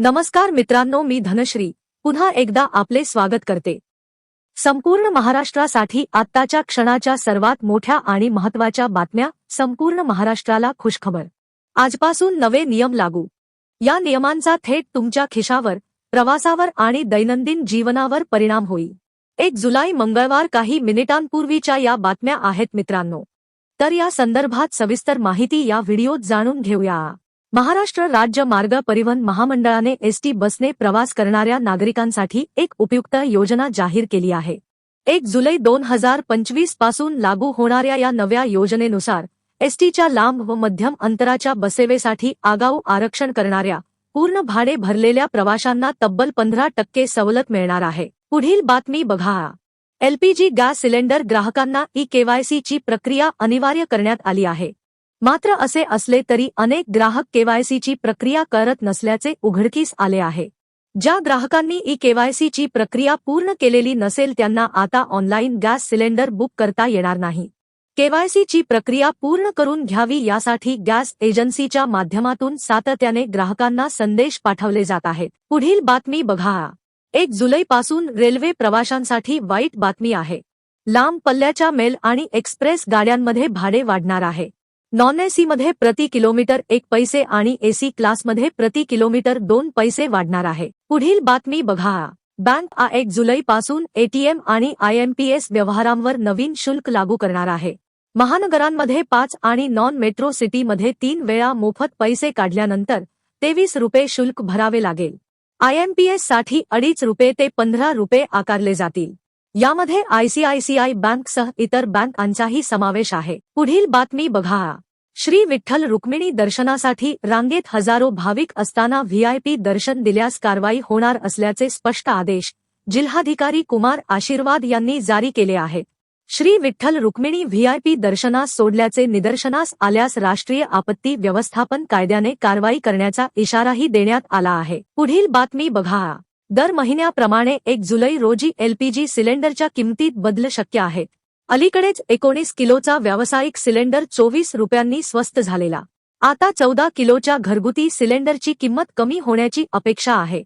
नमस्कार मित्रांनो मी धनश्री. पुन्हा एकदा आपले स्वागत करते. संपूर्ण महाराष्ट्रासाठी आत्ताच्या क्षणाच्या सर्वात मोठ्या आणि महत्त्वाच्या बातम्या संपूर्ण महाराष्ट्राला खुशखबर. आजपासून नवे नियम लागू. या नियमांचा थेट तुमच्या खिशावर प्रवासावर आणि दैनंदिन जीवनावर परिणाम होईल. एक जुलै मंगळवार काही मिनिटांपूर्वीच्या या बातम्या आहेत मित्रांनो. तर या संदर्भात सविस्तर माहिती या व्हिडिओत जाणून घेऊया. महाराष्ट्र राज्य मार्ग परिवहन महामंडळाने एसटी बसने प्रवास करणाऱ्या नागरिकांसाठी एक उपयुक्त योजना जाहीर केली आहे. एक जुलै दोन हजार पंचवीसपासून लागू होणाऱ्या या नव्या योजनेनुसार एसटीच्या लांब व मध्यम अंतराच्या बसेवेसाठी आगाऊ आरक्षण करणाऱ्या पूर्ण भाडे भरलेल्या प्रवाशांना तब्बल पंधरा टक्के सवलत मिळणार आहे. पुढील बातमी बघा. एलपीजी गॅस सिलेंडर ग्राहकांना ई केवायसीची प्रक्रिया अनिवार्य करण्यात आली आहे. मात्र असे असले तरी अनेक ग्राहक केवायसीची प्रक्रिया करत नसल्याचे उघडकीस आले आहे. ज्या ग्राहकांनी ई केवायसीची प्रक्रिया पूर्ण केलेली नसेल त्यांना आता ऑनलाईन गॅस सिलेंडर बुक करता येणार नाही. केवायसीची प्रक्रिया पूर्ण करून घ्यावी यासाठी गॅस एजन्सीच्या माध्यमातून सातत्याने ग्राहकांना संदेश पाठवले जात आहेत. पुढील बातमी बघा. एक जुलैपासून रेल्वे प्रवाशांसाठी वाईट बातमी आहे. लांब पल्ल्याच्या मेल आणि एक्सप्रेस गाड्यांमध्ये भाडे वाढणार आहे. नॉन एसीमध्ये प्रति किलोमीटर एक पैसे आणि एसी क्लासमध्ये प्रति किलोमीटर दोन पैसे वाढणार आहे. पुढील बातमी बघा. बँक आ एक जुलैपासून एटीएम आणि आयएमपीएस व्यवहारांवर नवीन शुल्क लागू करणार आहे. महानगरांमध्ये पाच आणि नॉन मेट्रो सिटीमध्ये तीन वेळा मोफत पैसे काढल्यानंतर तेवीस रुपये शुल्क भरावे लागेल. आयएमपीएससाठी अडीच रुपये ते पंधरा रुपये आकारले जातील. यामध्ये आयसीआयसीआय बँकसह इतर बँकांचाही समावेश आहे. पुढील बातमी बघा. श्री विठ्ठल रुक्मिणी दर्शनासाठी रांगेत हजारो भाविक असताना व्हीआयपी दर्शन दिल्यास कारवाई होणार असल्याचे स्पष्ट आदेश जिल्हाधिकारी कुमार आशीर्वाद यांनी जारी केले आहे. श्री विठ्ठल रुक्मिणी व्हीआयपी दर्शनास सोडल्याचे निदर्शनास आल्यास राष्ट्रीय आपत्ती व्यवस्थापन कायद्याने कारवाई करण्याचा इशाराही देण्यात आला आहे. पुढील बातमी बघा. दर महिन्याप्रमाणे एक जुलै रोजी एलपीजी सिलेंडरच्या किमतीत बदल शक्य आहेत अलीकडेच एकोणीस किलोचा व्यावसायिक सिलेंडर चोवीस रुपयांनी स्वस्त झालेला. आता चौदा किलोच्या घरगुती सिलेंडरची किंमत कमी होण्याची अपेक्षा आहे.